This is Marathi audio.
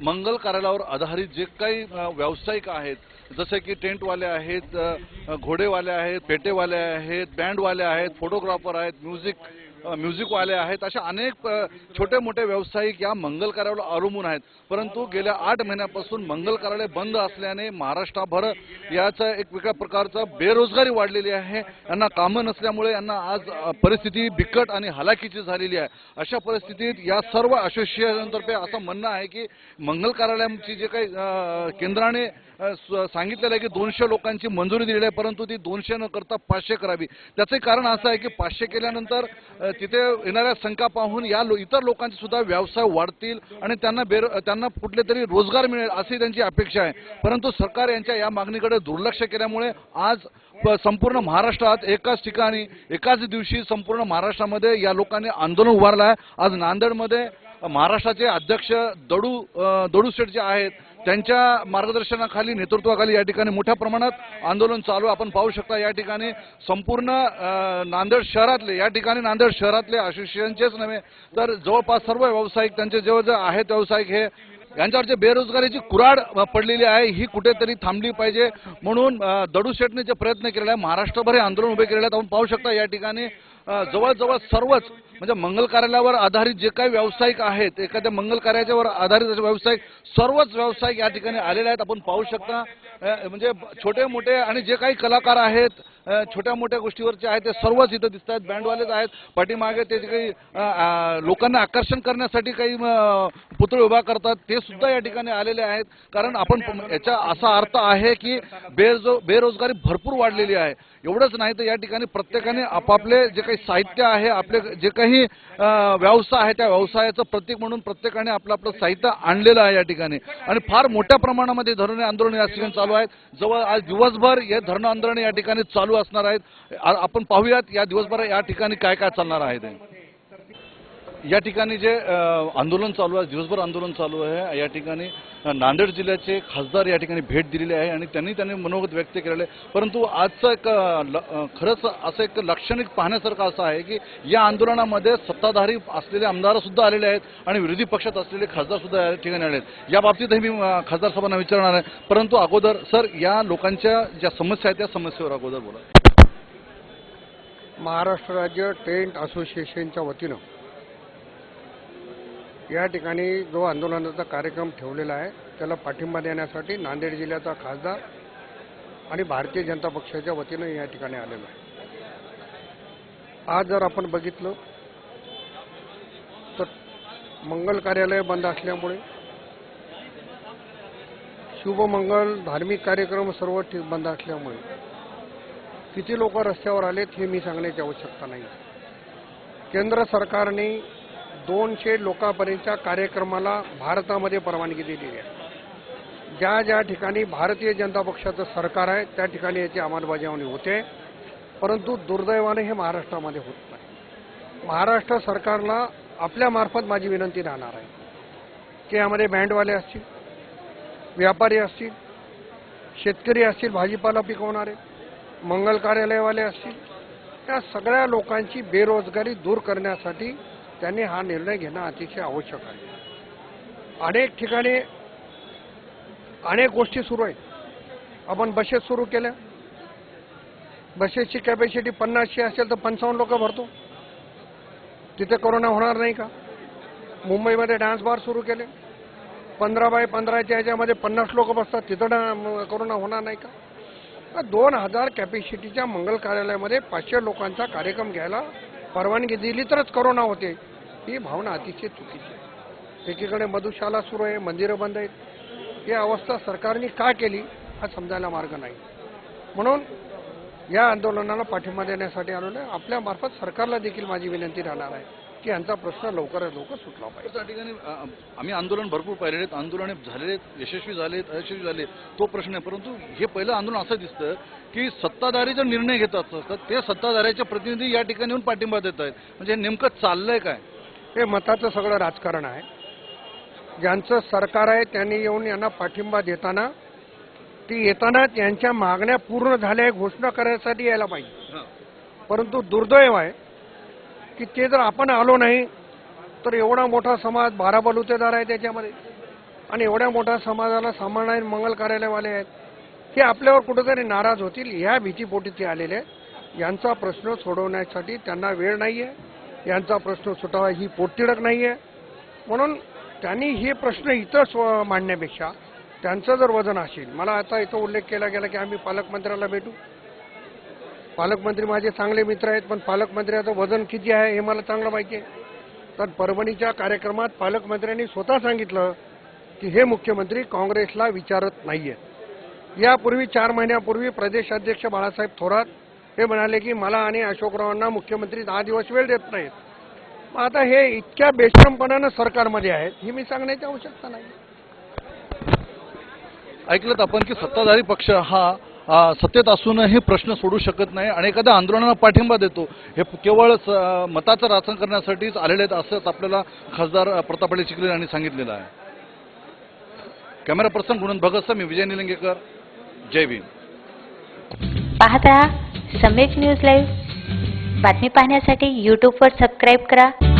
मंगल कार्यालयावर आधारित जे काही व्यावसायिक आहेत जसे की टेंटवाले आहेत घोडेवाले आहेत पेटेवाले आहेत बँडवाले आहेत फोटोग्राफर आहेत म्युझिक म्युझिकवाले आहेत. अशा अनेक छोटे मोठे व्यावसायिक या मंगल कार्यावर अवलंबून आहेत. परंतु गेल्या आठ महिन्यापासून मंगल कार्यालय बंद असल्याने महाराष्ट्राभर याचा एक वेगळ्या प्रकारचा बेरोजगारी वाढलेली आहे. यांना कामं नसल्यामुळे यांना आज परिस्थिती बिकट आणि हलाखीची झालेली आहे. अशा परिस्थितीत या सर्व असोसिएशनतर्फे असं म्हणणं आहे की मंगल कार्यालयाची जे काही केंद्राने सांगितलेलं आहे की दोनशे लोकांची मंजुरी दिलेली आहे परंतु ती दोनशे न करता पाचशे करावी. त्याचे कारण असं आहे की पाचशे केल्यानंतर तिथे येणाऱ्या संख्या पाहून या लो इतर लोकांचे सुद्धा व्यवसाय वाढतील आणि त्यांना बेरो त्यांना कुठले तरी रोजगार मिळेल अशी त्यांची अपेक्षा आहे. परंतु सरकार यांच्या या मागणीकडे दुर्लक्ष केल्यामुळे आज प- संपूर्ण महाराष्ट्रात एकाच ठिकाणी एकाच दिवशी संपूर्ण महाराष्ट्रामध्ये या लोकांनी आंदोलन उभारलं आहे. आज नांदेडमध्ये महाराष्ट्राचे अध्यक्ष दडू दडू शेठ जे आहेत त्यांच्या मार्गदर्शनाखाली नेतृत्वाखाली या ठिकाणी मोठ्या प्रमाणात आंदोलन चालू. आपण पाहू शकता या ठिकाणी संपूर्ण नांदेड शहरातले या ठिकाणी नांदेड शहरातले असोसिएशनचेच नव्हे तर जवळपास सर्व व्यावसायिक त्यांचे जेव्हा जे आहेत व्यावसायिक हे यांच्यावर जे बेरोजगारीची कुराड पडलेली आहे ही कुठेतरी थांबली पाहिजे. म्हणून अ, दडू शेटने जे प्रयत्न केलेले आहे महाराष्ट्रभर हे आंदोलन उभे केलेले आहेत. आपण पाहू शकता या ठिकाणी जवळजवळ सर्वच म्हणजे मंगल कार्यालयावर आधारित जे काही व्यावसायिक आहेत एखाद्या मंगल कार्याच्यावर आधारित असे व्यावसायिक सर्वच व्यावसायिक या ठिकाणी आलेले आहेत. आपण पाहू शकता म्हणजे छोटे मोठे आणि जे काही कलाकार आहेत छोट्या मोठ्या गोष्टीवरचे आहेत ते सर्वच इथं दिसत आहेत बँडवालेच आहेत. पाठीमागे ते जे काही लोकांना आकर्षण करण्यासाठी काही पुतळे उभा करतात ते सुद्धा या ठिकाणी आलेले आहेत. कारण आपण याचा असा अर्थ आहे की बेरोज बेरोजगारी भरपूर वाढलेली आहे. एवढंच नाही तर या ठिकाणी प्रत्येकाने आपापले जे काही साहित्य आहे आपले जे काही व्यवसाय आहे त्या व्यवसायाचं प्रतीक म्हणून प्रत्येकाने आपलं आपलं साहित्य आणलेलं आहे या ठिकाणी. आणि फार मोठ्या प्रमाणामध्ये धरणे आंदोलन या ठिकाणी चालू आहेत. जवळ आज दिवसभर हे धरणं आंदोलन या ठिकाणी चालू असणार आहेत. आपण पाहूयात या दिवसभर या ठिकाणी काय काय चालणार आहे ते. या ठिकाणी जे आंदोलन चालू आहे दिवसभर आंदोलन चालू आहे या ठिकाणी नांदेड जिल्ह्याचे खासदार या ठिकाणी भेट दिलेली आहे आणि त्यांनी त्यांनी मनोगत व्यक्त केलेलं आहे. परंतु आजचं एक ल- खरंच असं एक लाक्षणिक पाहण्यासारखं असं आहे की या आंदोलनामध्ये सत्ताधारी असलेले आमदारसुद्धा आलेले आहेत आणि विरोधी पक्षात असलेले खासदारसुद्धा या ठिकाणी आले आहेत. या बाबतीतही मी खासदार साहेबांना विचारणार आहे. परंतु अगोदर सर या लोकांच्या ज्या समस्या आहेत त्या समस्येवर अगोदर बोला. महाराष्ट्र राज्य टेंट असोसिएशनच्या वतीनं या ठिकाणी जो आंदोलनाचा कार्यक्रम ठेवलेला आहे त्याला पाठिंबा देण्यासाठी नांदेड जिल्ह्याचा खासदार आणि भारतीय जनता पक्षाच्या वतीनं या ठिकाणी आलेलो आहे. आज जर आपण बघितलं तर मंगल कार्यालय बंद असल्यामुळे शुभमंगल धार्मिक कार्यक्रम सर्व बंद असल्यामुळे किती लोक रस्त्यावर आलेत हे मी सांगण्याची आवश्यकता नाही. केंद्र सरकारने दोनशे लोकांपर्यंतच्या कार्यक्रमाला भारतामध्ये परवानगी दिलेली आहे. ज्या ज्या ठिकाणी भारतीय जनता पक्षाचं सरकार आहे त्या ठिकाणी याची अंमलबजावणी होते. परंतु दुर्दैवाने हे महाराष्ट्रामध्ये होत नाही. महाराष्ट्र सरकारला आपल्यामार्फत माझी विनंती राहणार आहे. की यामध्ये बँडवाले असतील व्यापारी असतील शेतकरी असतील भाजीपाला पिकवणारे मंगल कार्यालयवाले असतील त्या सगळ्या लोकांची बेरोजगारी दूर करण्यासाठी त्यांनी हा निर्णय घेणं अतिशय आवश्यक आहे. अनेक ठिकाणी अनेक गोष्टी सुरू आहेत. आपण बसेस सुरू केल्या. बसेसची कॅपॅसिटी पन्नासची असेल तर पंचावन्न लोक भरतो. तिथे कोरोना होणार नाही का? मुंबईमध्ये डान्स बार सुरू केले. पंधरा बाय पंधराच्या ह्याच्यामध्ये पन्नास लोक बसतात. तिथं कोरोना होणार नाही का? दोन हजार कॅपॅसिटीच्या मंगल कार्यालयामध्ये पाचशे लोकांचा कार्यक्रम घ्यायला परवानगी दिली तरच करोना होते. ही भावना अतिशय चुकीची आहे. एकीकडे मधुशाला सुरू आहे मंदिरं बंद आहेत. ही अवस्था सरकारने का केली हा समजायला मार्ग नाही. म्हणून या आंदोलनाला पाठिंबा देण्यासाठी आलेलो आहे. आपल्यामार्फत सरकारला देखील माझी विनंती राहणार आहे. की यांचा प्रश्न लवकरात लवकर सुटला पाहिजे. त्या ठिकाणी आम्ही आंदोलन भरपूर पाहिलेले आहेत आंदोलने झालेले आहेत यशस्वी झालेत अयशस्वी झाले तो प्रश्न आहे. परंतु हे पहिलं आंदोलन असं दिसतं की सत्ताधारी जर निर्णय घेत असतात ते सत्ताधाऱ्याचे प्रतिनिधी या ठिकाणी येऊन पाठिंबा देत आहेत. म्हणजे हे नेमकं चाललंय काय? हे मताचं सगळं राजकारण आहे. ज्यांचं सरकार आहे त्यांनी येऊन यांना पाठिंबा देताना ती येताना त्यांच्या मागण्या पूर्ण झाल्या घोषणा करण्यासाठी यायला पाहिजे. परंतु दुर्दैव आहे की ते जर आपण आलो नाही तर एवढा मोठा समाज बारा बलुतेदार आहे त्याच्यामध्ये. आणि एवढ्या मोठ्या समाजाला सांभाळणारे मंगल कार्यालयवाले आहेत हे आपल्यावर कुठेतरी नाराज होतील. ह्या भीतीपोटी ते आलेले आहेत. यांचा प्रश्न सोडवण्यासाठी त्यांना वेळ नाही आहे यांचा प्रश्न सुटावा ही पोटतिडक नाही आहे म्हणून त्यांनी हे प्रश्न इथं स्व मांडण्यापेक्षा त्यांचं जर वजन असेल मला आता इथं उल्लेख केला गेला की आम्ही पालकमंत्र्याला भेटू. पालकमंत्री माझे चांगले मित्र आहेत पण पालकमंत्र्याचं वजन किती आहे हे मला चांगलं माहिती आहे. तर परभणीच्या कार्यक्रमात पालकमंत्र्यांनी स्वतः सांगितलं की हे मुख्यमंत्री काँग्रेसला विचारत नाहीये. यापूर्वी चार महिन्यापूर्वी प्रदेशाध्यक्ष बाळासाहेब थोरात हे म्हणाले की मला आणि अशोकरावांना मुख्यमंत्री दहा दिवस वेळ देत नाहीत. मग आता हे इतक्या बेश्रमपणानं सरकारमध्ये आहेत ही मी सांगण्याची आवश्यकता नाही ऐकलं आपण की सत्ताधारी पक्ष हा सत्तेत असूनही प्रश्न सोडू शकत नाही आणि एखाद्या आंदोलनाला पाठिंबा देतो. हे केवळ मताचं राखण करण्यासाठीच आलेले आहेत असंच आपल्याला खासदार अ, प्रताप चिखले यांनी सांगितलेलं आहे. कॅमेरा पर्सन गुणन भगत मी विजय निलंगेकर. जय भीम. पाहत रहा सम्यक न्यूज लाईव्ह. बातमी पाहण्यासाठी यूट्यूबवर सबस्क्राईब करा.